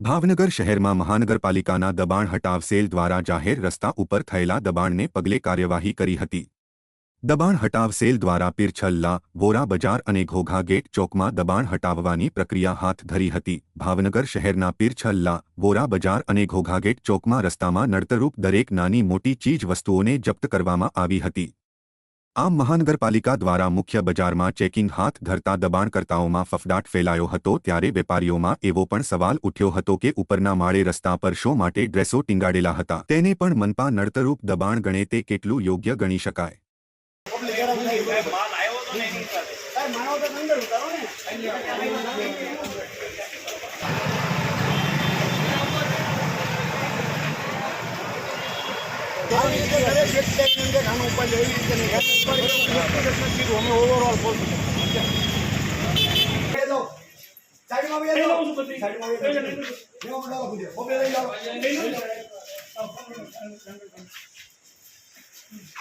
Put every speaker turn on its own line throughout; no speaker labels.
ભાવનગર શહેરમાં મહાનગરપાલિકાના દબાણ હટાવ સેલ દ્વારા જાહેર રસ્તા ઉપર થયેલા દબાણને પગલે કાર્યવાહી કરી હતી. દબાણ હટાવ સેલ દ્વારા પીરછલ્લા, વોરા બજાર અને ઘોઘા ગેટ ચોકમાં દબાણ હટાવવાની પ્રક્રિયા હાથ ધરી હતી. ભાવનગર શહેરના પીરછલ્લા, વોરા બજાર અને ઘોઘા ગેટ ચોકમાં રસ્તામાં નડતરૂપ દરેક નાની મોટી ચીજ વસ્તુઓને જપ્ત કરવામાં આવી હતી. આમ મહાનગરપાલિકા દ્વારા મુખ્ય બજારમાં ચેકિંગ હાથ ધરતા દબાણકર્તાઓમાં ફફડાટ ફેલાયો હતો ત્યારે વેપારીઓમાં એવો પણ સવાલ ઉઠ્યો હતો કે ઉપરના માળે રસ્તા પર શો માટે ડ્રેસો ટીંગાડેલા હતા? તેને પણ મનપા નડતરૂપ દબાણ ગણે તે કેટલું યોગ્ય ગણી શકાય?
માનવ તો અંદર ઉતારો રીતે દરેક વ્યક્તિની અંદર આનો ઉપાય એવી.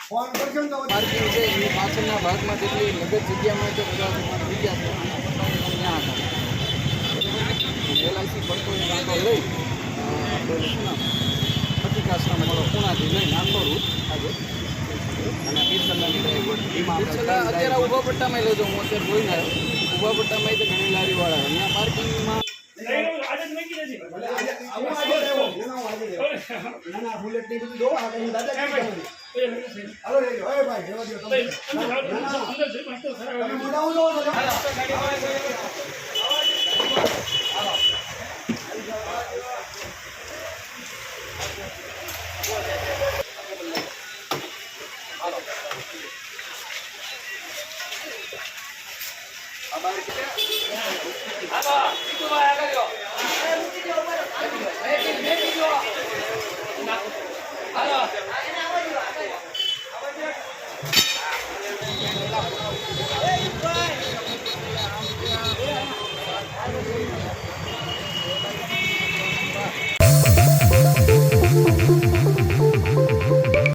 ફોન કરજો ને
છે એ પાછળના ભાગમાં જેટલી નગર જગ્યામાં છે બધા જગ્યા છે એલઆઈસી પડતો લઈ આપણે નહીં નાનો રૂટ અને પીરસલાની અત્યારે ઊભા પટ્ટામાં લેજો હું અત્યારે જોઈને આવ્યો ઊભા પટ્ટામાં તો ઘણી લારીવાળા અહીંયા પાર્કિંગમાં
Thank you. હાલો